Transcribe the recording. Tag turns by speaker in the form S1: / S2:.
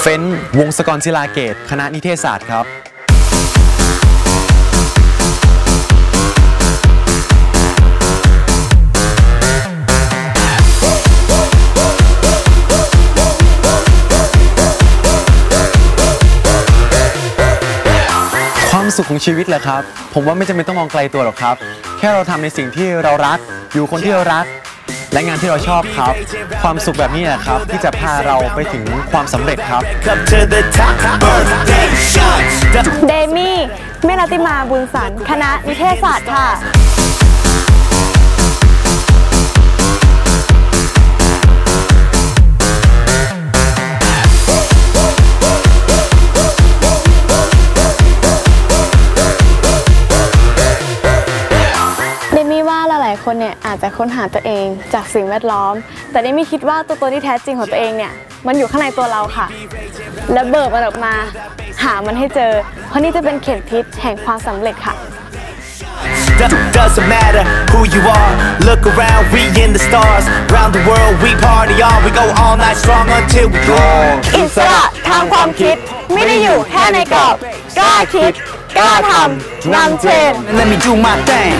S1: เฟ้น วงศกรศิลาเกต คณะนิเทศศาสตร์ครับความสุขของชีวิตแหละครับ ผมว่าไม่จำเป็นต้องมองไกลตัวหรอกครับ แค่เราทำในสิ่งที่เรารัก อยู่คนที่เรารัก และงานที่เราชอบครับ ความสุขแบบนี้แหละครับ ที่จะพาเราไปถึงความสำเร็จครับ
S2: Up to the top, birthday shots.
S3: เดมี่เมลาติมาบุญสัน คณะนิเทศศาสตร์ค่ะ คนเนี่ยอาจจะค้นหาตัวเองจากสิ่งแวดล้อม แต่เดมี่คิดว่าตัวตนที่แท้จริงของตัวเองเนี่ยมันอยู่ข้างในตัวเราค่ะ และเบิกมันออกมาหามันให้เจอ เพราะนี่จะเป็นเข็มทิศแห่งความสำเร็จค่ะ
S2: Do- Doesn't matter who you are. Look around, we in the stars. Round the world, we party on. We go all night strong until we go.
S3: อิสระทางความคิด ไม่ได้อยู่แค่ในกรอบ กล้าคิด กล้าทำนำเทรน
S2: Let me do my thing.